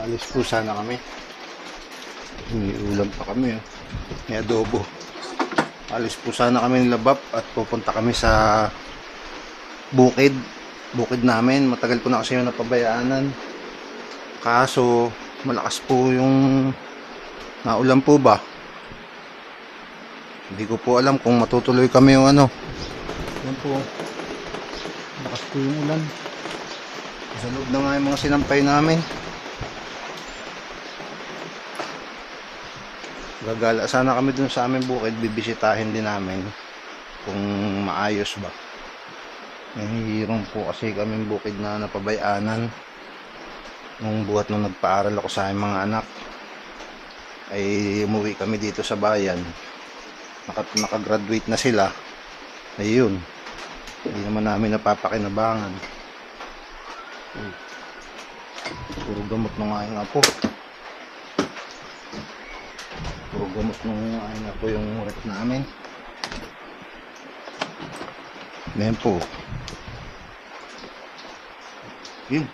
Alis po sana kami. May ulam pa kami. Oh. May adobo. Alis po sana kami ng Labap at pupunta kami sa bukid. Bukid namin. Matagal ko na kasi yung napabayaanan. Kaso, malakas po yung naulan po ba? Hindi ko po alam kung matutuloy kami yung ano. Yan po. Malakas po yung ulan. Sa loob na nga yung mga sinampay namin. Gagala sana kami dun sa aming bukid, bibisitahin din namin kung maayos ba. Nahihirong po kasi kaming bukid na napabayanan. Nung buhat nung nagpaaral ako sa mga anak, ay umuwi kami dito sa bayan. Naka, nakagraduate na sila. Ayun. Hindi naman namin napapakinabangan. Puro gamot ng aking apo. Puro gamot ng aking apo yung rep namin. Ayan po. Yun.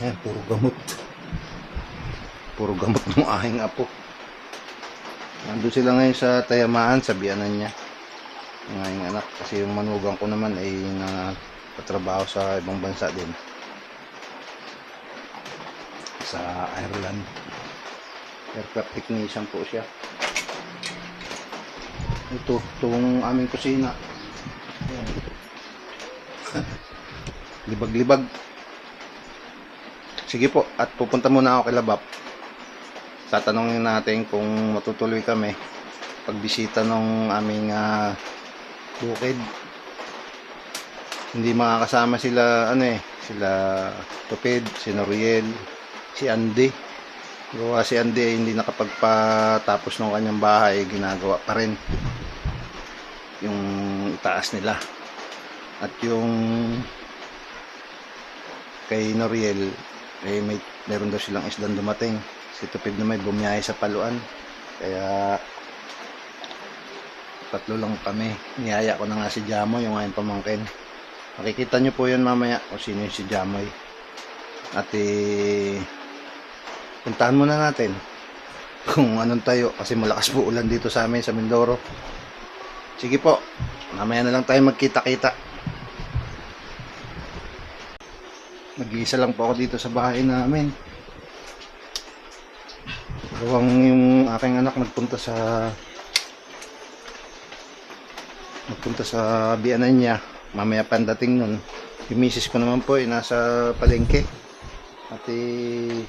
Ayan, puro gamot. Puro gamot ng aking apo. Nandun sila ngayon sa tayamaan, sa biyanan niya. Ang aking anak. Kasi yung manugang ko naman ay nakatrabaho sa ibang bansa din. Sa Ireland. Aircraft technician po siya. Ito, itong aming kusina. Ayan. Libag-libag. Sige po, at pupunta muna ako kay Labap. Tatanungin natin kung matutuloy kami pagbisita ng aming ah, bukid. Hindi makakasama sila ano eh, sila Tupid, si Noriel, si Andy. Gawa si Andy hindi nakapagpatapos ng kanyang bahay, ginagawa pa rin yung itaas nila. At yung kay Noriel, eh, may, meron daw silang isdan dumating. Si Tupid na may bumiyahe sa paluan. Kaya tatlo lang kami. Niyaya ko na nga si Jamoy, yung aking pamangkin. Makikita nyo po yun mamaya kung sino yung si Jamoy. At eh, puntahan muna natin kung anong tayo kasi malakas po ulan dito sa amin sa Mindoro. Sige po, mamaya na lang tayo magkita-kita. Nag-iisa lang po ako dito sa bahay namin. Gawang yung aking anak nagpunta sa nagpunta sa biyanan niya. Mamaya pandating nun. Yung misis ko naman po ay nasa palengke. At eh,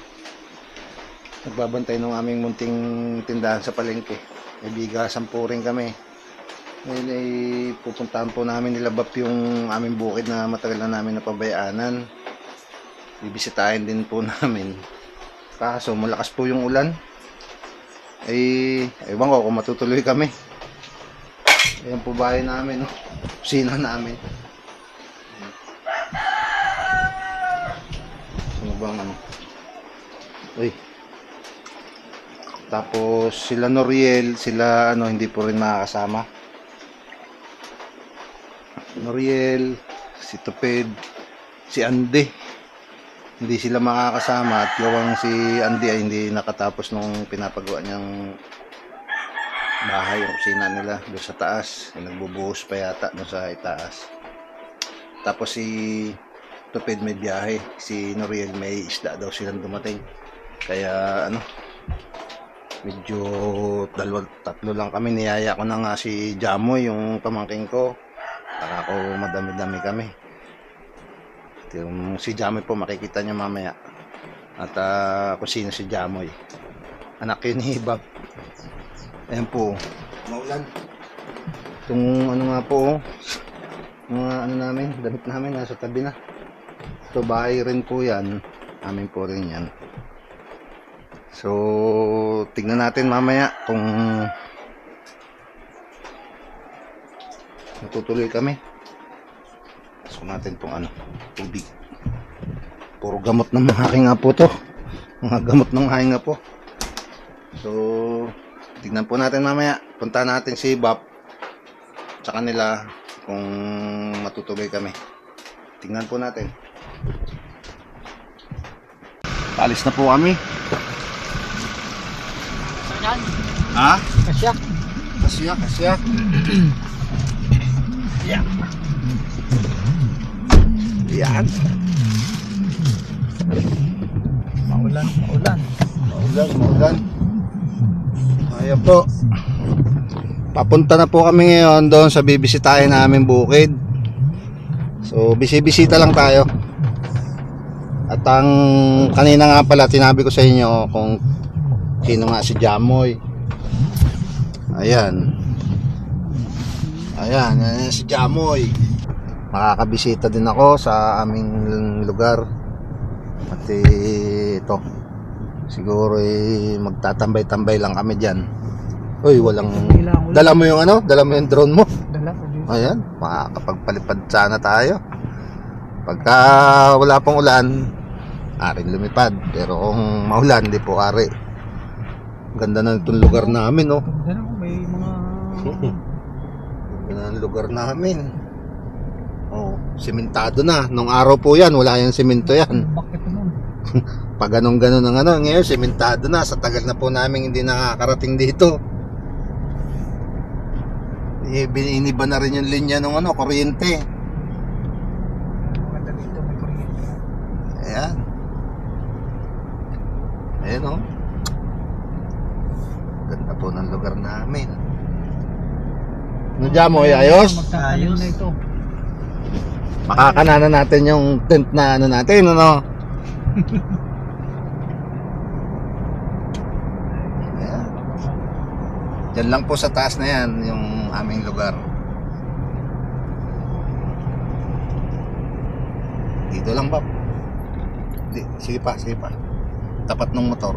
nagbabantay ng aming munting tindahan sa palengke. May bigasan po rin kami. Ngayon ay pupuntahan po namin nilabap yung aming bukid na matagal na namin napabayaanan. Bibisitahin din po namin. Kaso malakas po yung ulan. Ay, ewan ko kung matutuloy kami. Ayan po bahay namin, no? Kusina namin. Ano bang ano? Uy. Tapos sila Noriel, sila ano hindi po rin makakasama. Noriel, si Tupid, si Andy. Hindi sila makakasama at gawang si Andy ay hindi nakatapos nung pinapagawa niyang bahay yung kusina nila doon sa taas. Yung nagbubuhos pa yata doon sa itaas. Tapos si Tupid may biyahe. Si Noriel may isda daw silang dumating. Kaya ano, medyo dalawa, tatlo lang kami. Niyaya ko na nga si Jamoy, yung pamangking ko. Para ako madami-dami kami. Yung si Jamoy po makikita niya mamaya. At ah, kung sino si Jamoy. Anak yun ni Bob. Ayan po. Maulan. Itong ano nga po, oh, mga ano namin, damit namin nasa tabi na. Ito bahay rin po yan. Amin po rin yan. So, tignan natin mamaya kung natutuloy kami. So natin tong ano, tubig. Puro gamot ng mga aking apo to. Mga gamot ng aking apo. So, tignan po natin mamaya. Punta natin si Bap sa kanila kung matutuloy kami. Tingnan po natin. Alis na po kami. Saan? Ha? Kasya. Kasya, kasya. yeah. Yan. Maulan, maulan. Maulan, maulan. Ayan po. Papunta na po kami ngayon doon sa bibisitahin namin bukid. So, bisi-bisita lang tayo. At ang kanina nga pala, tinabi ko sa inyo kung sino nga si Jamoy. Ayan. Ayan, ayan si Jamoy. Makakabisita din ako sa aming lugar. At eh, ito, siguro eh, magtatambay-tambay lang kami dyan. Uy, walang... Dala mo yung ano? Dala mo yung drone mo? Dala. Ayan, makakapagpalipad sana tayo. Pagka wala pong ulan, aring lumipad. Pero kung maulan, di po ari. Ganda na itong lugar namin, oh. Ganda na, may mga... Ganda ng lugar namin. Oh, simentado na. Nung araw po yan, wala yung simento yan. Bakit? Pag ganun ganon ng ano, ngayon simentado na. Sa tagal na po namin hindi nakakarating dito. Eh, Iniba na rin yung linya ng ano, kuryente. Maganda dito, may kuryente. Ayan. Ayan o. Po ng lugar namin. Dyan mo, ayos? Magtatanim na ito. Makakananan natin yung tent na ano natin, ano? Diyan lang po sa taas na yan, yung aming lugar. Dito lang ba? Di, sige pa, sige pa. Tapat ng motor.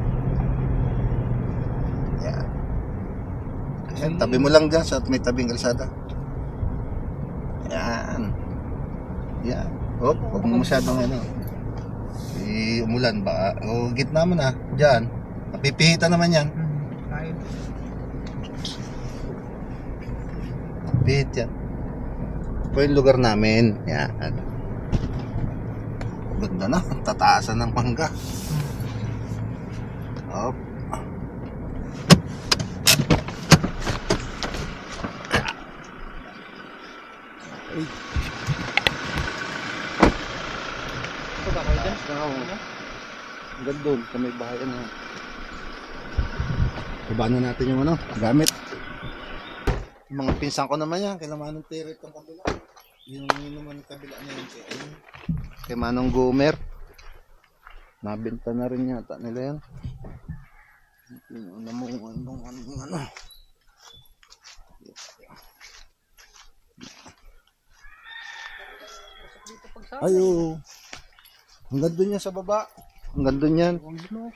Ayan. Ayan, tabi mo lang dyan sa may tabing kalsada. Ayan. Yan. Oh, huwag mo masyadong ano. Eh, umulan ba? O, gitna mo na. Diyan. Napipihitan naman yan. Pihit yan. Ito yung lugar namin. Yan. Ganda na. Tataasan ng mangga. Op. ito ba kayo dyan? Hanggang doon, sa may bahayan na. Iba na natin yung ano, gamit. Yung mga pinsan ko naman yan, kay Manong Terry itong kabila. Yung yun naman yung kabila na yun, kay, ano, kay Manong Gomer. Nabenta na rin yata nila yan. Yung ano mo, ano, ano, ano. Pag sa... Ayo. Hanggang doon yan sa baba. Hanggang doon yan. Huwag mo.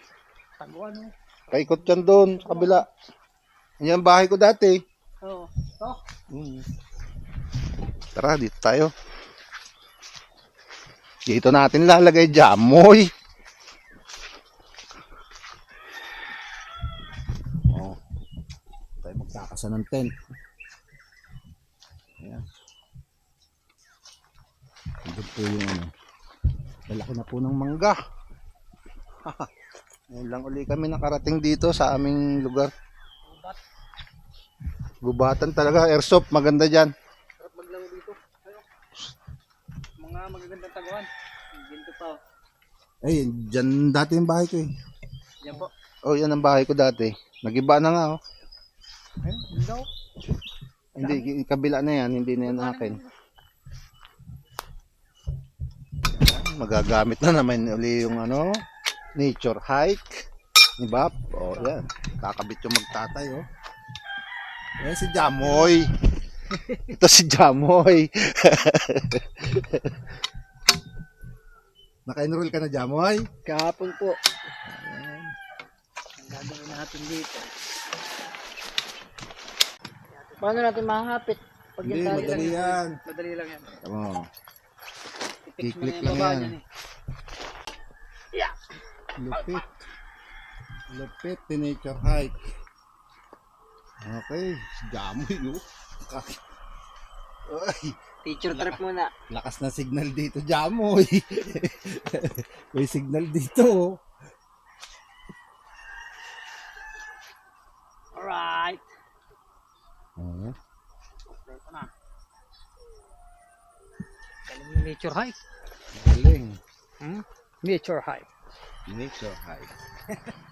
Taguan mo. Kaikot yan doon, sa kabila. Yan ang bahay ko dati. Oo. Oh. Mm. Tara, dito tayo. Dito natin lalagay jamoy. Oh. Tayo magkakasa ng tent. Ayan. Andun po yung ano. Lalaki na po ng mangga. Ngayon lang uli kami nakarating dito sa aming lugar. Ubat. Gubatan talaga, airsoft, maganda dyan. Sarap maglaro dito. Ayo. Mga magagandang taguan. Ginto pa. oh. Ay, dyan dati yung bahay ko eh. Yan po. Oh, yan ang bahay ko dati. Nagiba na nga oh. Ayun, yun daw. Hindi, kabila na yan, hindi na yan akin. Yan, Magagamit na naman uli yung ano, nature hike ni Bap. Oh, yan. Kakabit yung magtatay oh. Yan si Jamoy. Ito si Jamoy. Naka-enroll ka na Jamoy? Kahapon po. Ang gagawin natin dito. Paano natin mahahapit? Pag Hindi, madali lang yan. Madali lang yan. Oh. I-fix mo na yung baba yan. dyan eh. Yeah. Lupit. Lupit, teenager hike. Okay, damoy no. Oh. Ay, Teacher trip muna. lakas na signal dito, jamoy. May signal dito. oh. Alright. Ah, nature hike. Galing. Hmm? Nature hike. Nature hike.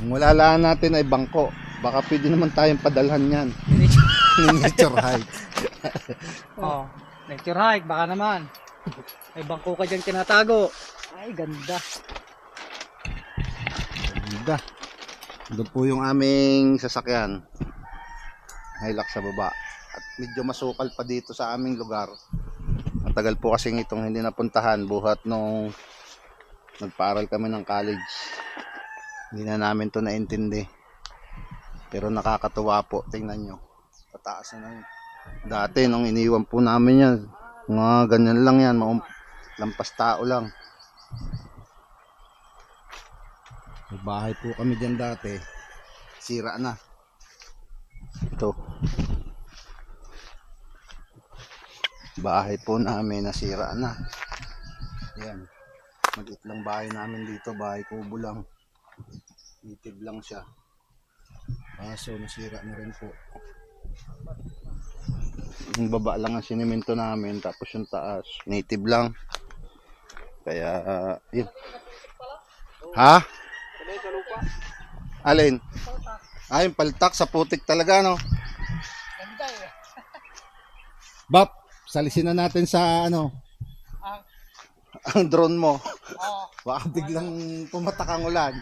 Ang wala lang natin ay bangko. Baka pwede naman tayong padalhan yan. nature hike. Oh, nature hike, baka naman. May bangko ka dyan kinatago. Ay, ganda. Ganda. Doon po yung aming sasakyan. Hilux sa baba. Medyo masukal pa dito sa aming lugar. Matagal po kasing itong hindi napuntahan buhat nung nagpaaral kami ng college. Hindi na namin to naintindi. Pero nakakatuwa po. Tingnan nyo. Pataas na yun. Dati nung iniwan po namin yan. Mga ganyan lang yan. Maum- lampas tao lang. May bahay po kami dyan dati. Sira na. Ito. Bahay po namin nasira na. Yan. Maliit lang bahay namin dito. Bahay kubo lang. Native lang siya. Kaso nasira na rin po. Yung baba lang ang sinimento namin. Tapos yung taas. Native lang. Kaya, yun. Ha? Alin? Ah, yung paltak sa putik talaga, no? Eh. Bap, salisin na natin sa ano, Ang, ang drone mo. oh, Baka biglang pumatak ang ulan.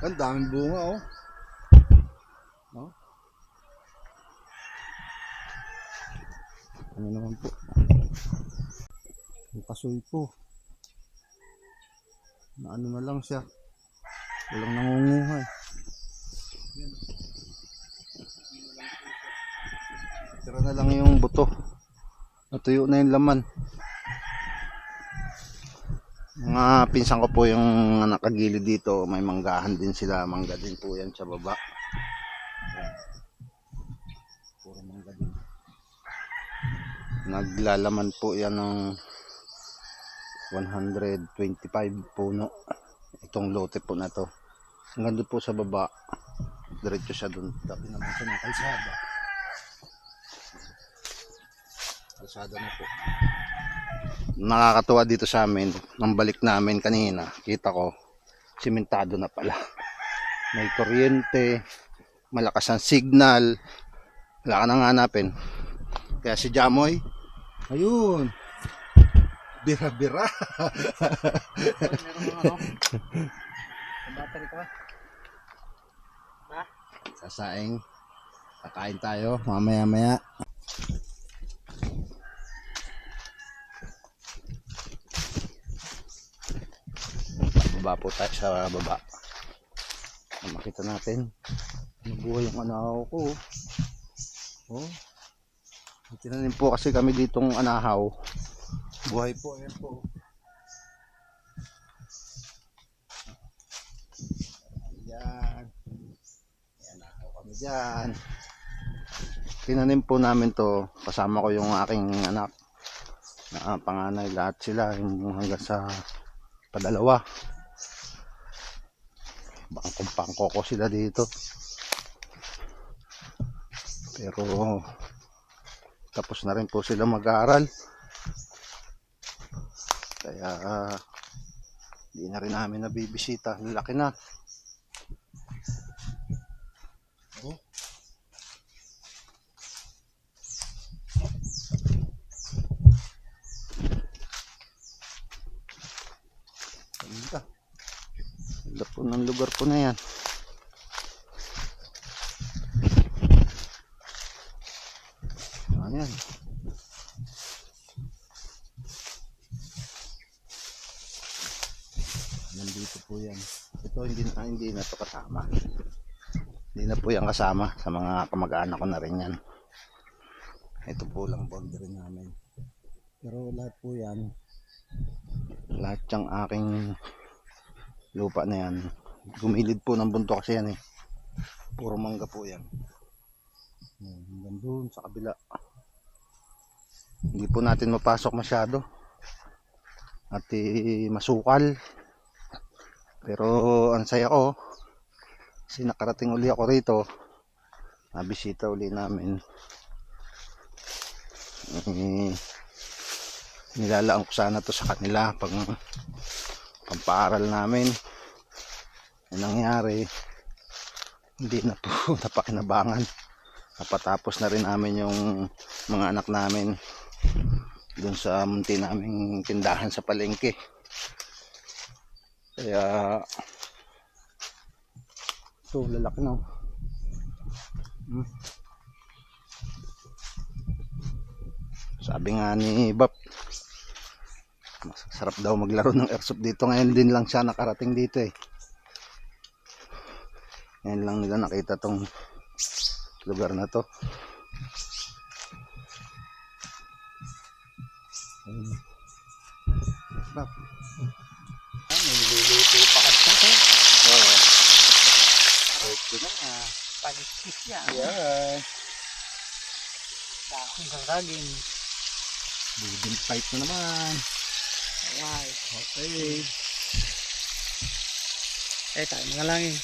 Ang daming bunga, oh. No? Ano naman po? Ang kasoy po. Na ano na lang siya. Walang nangunguhay. Tira na lang yung buto. Natuyo na yung laman. Mga pinsan ko po yung nakagilid dito. May manggahan din sila. Mangga din po yan sa baba. Puro mangga din. Naglalaman po yan ng 125 puno. Itong lote po na to. Hanggang doon po sa baba. Diretso siya doon. Tabi naman siya ng kalsada. Kalsada na po. Nakakatuwa dito sa amin nang balik namin kanina kita ko simentado na pala. May kuryente malakas ang signal wala ka nang hanapin. Kaya si Jamoy ayun bira bira meron mga ano. Sa battery ka. sasaing kakain tayo mamaya baba po tayo sa baba Ah, makita natin nabuhay ang anahaw ko oh tinanim po kasi kami ditong anahaw buhay po ayan po yan yan ako kami dyan. Tinanim po namin to. Kasama ko yung aking anak. Na panganay lahat sila. Yung hanggang sa padalawa. Bangkong pangkoko sila dito. Pero tapos na rin po sila mag-aaral. Kaya hindi na rin namin nabibisita. Laki na. Ganda. Ganda po ng lugar po na yan. Ano yan? Nandito po yan. Ito hindi na, hindi na to kasama. Hindi na po yan kasama sa mga kamag-anak ko na rin yan. Ito po lang boundary namin. Pero lahat po yan lahat yung aking lupa na yan. Gumilid po ng bundok kasi yan eh. Puro mangga po yan. Hanggang doon sa kabila. Hindi po natin mapasok masyado. At eh, masukal. Pero ang saya ko kasi nakarating uli ako rito nabisita uli namin. Eh, nilalaan ko sana to sa kanila pag pampaaral namin ang nangyari hindi na po napakinabangan napatapos na rin namin yung mga anak namin dun sa munti naming tindahan sa palengke kaya ito lalaki na oh. Hmm. sabi nga ni Bap masarap daw maglaro ng airsoft dito ngayon din lang siya nakarating dito eh ngayon lang nila nakita tong lugar na to Ayun. Bap Niluluto pa ka sa Oo. Ito na nga. Paniskis yan. Yeah. Dahon sa saging. Building pipe na naman. Alright. Okay. Eh, tayo mga langin.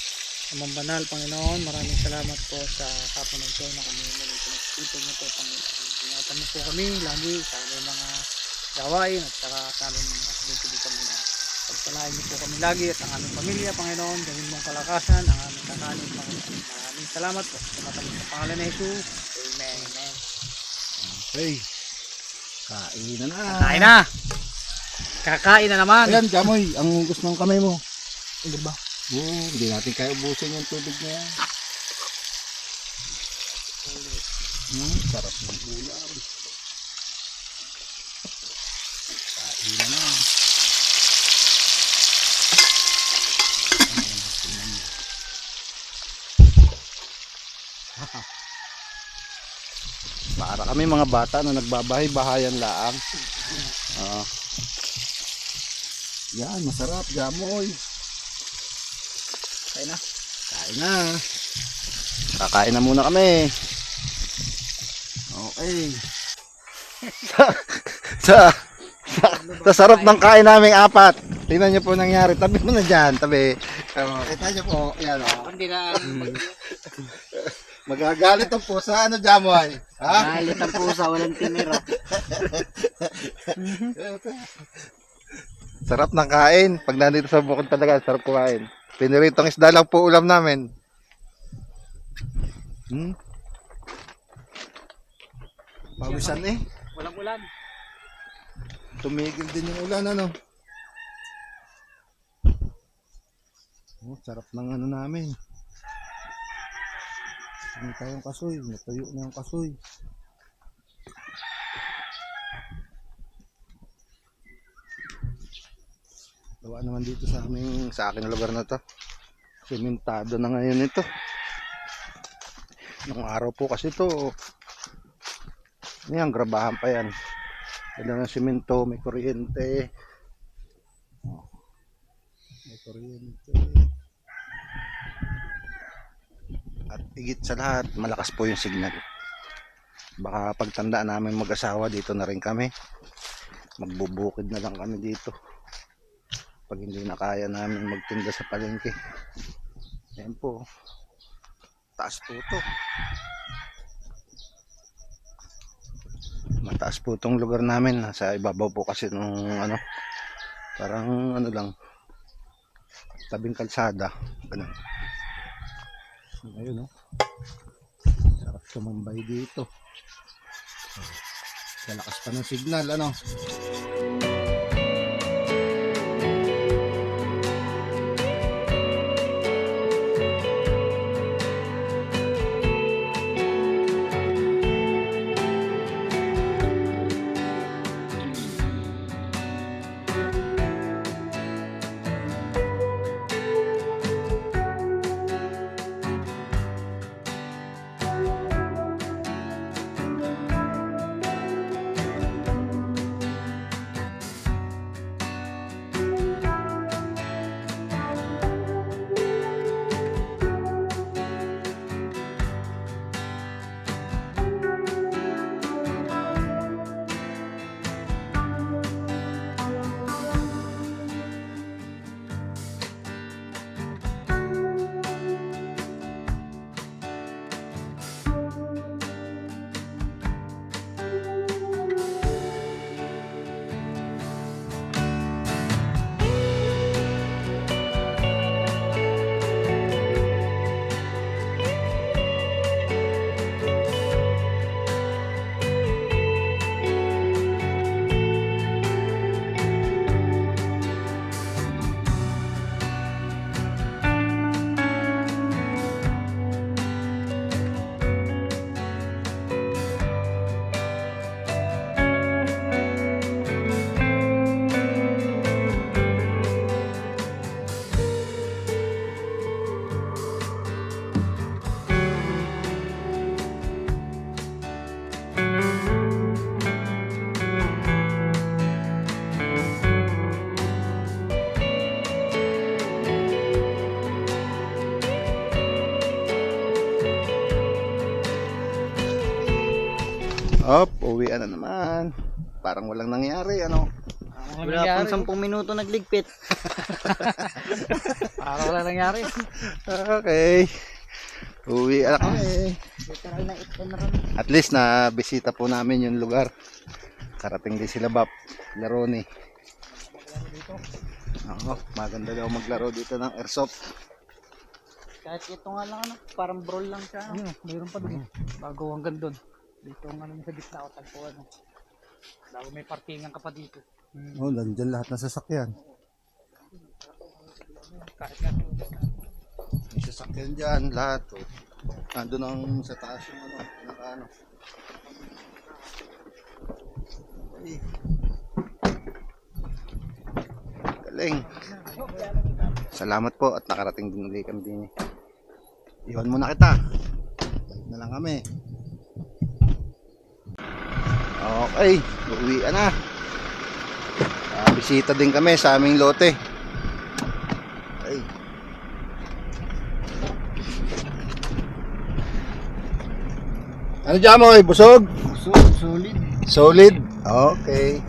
Amang banal, Panginoon, maraming salamat po sa hapon na ito na kami muli pinagpipin niyo po, Panginoon. Ingatan mo po kami lagi sa aming mga gawain at saka sa aming mga activity, Panginoon. Pagpalain niyo po kami lagi at ang aming pamilya, Panginoon. Gawin mong kalakasan ang aming kakanin, Panginoon. Maraming salamat po. Tumatawag sa pangalan ni Jesus. Amen. Amen. Okay. Kain na na. Kain na! Kakain na naman! Ayan, Jamoy, ang gusto ng kamay mo. Ano ba? Oo, hindi natin kaya ubusin yung tubig na yan. Hmm, sarap ng ulam. Kain na. Para kami mga bata na nagbabahay-bahayan laang. Ah. Yan, masarap, jamoy. Kain na. Kain na. Kakain na muna kami. Okay. sa, sa, sa, sa sarap ng kain naming apat. Tingnan niyo po nangyari. Tabi mo na dyan. Tabi. Oh, kita niyo po. Yan o. Hindi na. Magagalit ang pusa. Ano dyan mo ay? Ha? Galit ang pusa, walang tinira. Sarap ng kain. Pag nandito sa bukod talaga, sarap kumain. Piniritong isda lang po ulam namin. Hmm? Pawisan eh. Walang ulan. Tumigil din yung ulan ano. Oh, sarap ng ano namin. Hindi tayong kasoy. Natuyo na yung kasoy. Gawa naman dito sa aming sa akin lugar na to. Sementado na ngayon ito. Nung araw po kasi to. Yan, grabahan pa yan. Wala ng simento, may kuryente. May kuryente. At higit sa lahat, malakas po yung signal. Baka pagtanda namin mag-asawa, dito na rin kami. Magbubukid na lang kami dito. Pag hindi na kaya namin magtinda sa palengke. Yan po. Taas po to. mataas po itong lugar namin. Nasa ibabaw po kasi nung ano. Parang ano lang. Tabing kalsada. Ganun. Ayun no sarap tumambay dito. Kalakas pa ng signal ano Na naman. Parang walang nangyari, ano? Ano Wala nangyari? pang 10 minuto nagligpit. Para wala nangyari. Okay. Uwi na kami. At least na bisita po namin yung lugar. Karating din sila Bap, Laroni. Oo, maganda daw maglaro dito ng airsoft. Kahit ito nga lang ano, parang brawl lang siya. Ano, mayroon pa doon. Bago hanggang doon. Dito ang ano sa gitna o tagpuan. No? Bago may parkingan ka pa dito. Hmm. Oh, nandyan lahat ng sasakyan. Kahit nga. May sasakyan dyan, lahat. Oh. Nandun ang sa taas yung ano, naka ano. Ay. Galing. Salamat po at nakarating din ulit kami din. Iwan muna kita. Na lang kami. Okay, uuwi na. Ah, bisita din kami sa aming lote. Ay. Ano dyan mo? Busog? So, solid. Solid? Okay.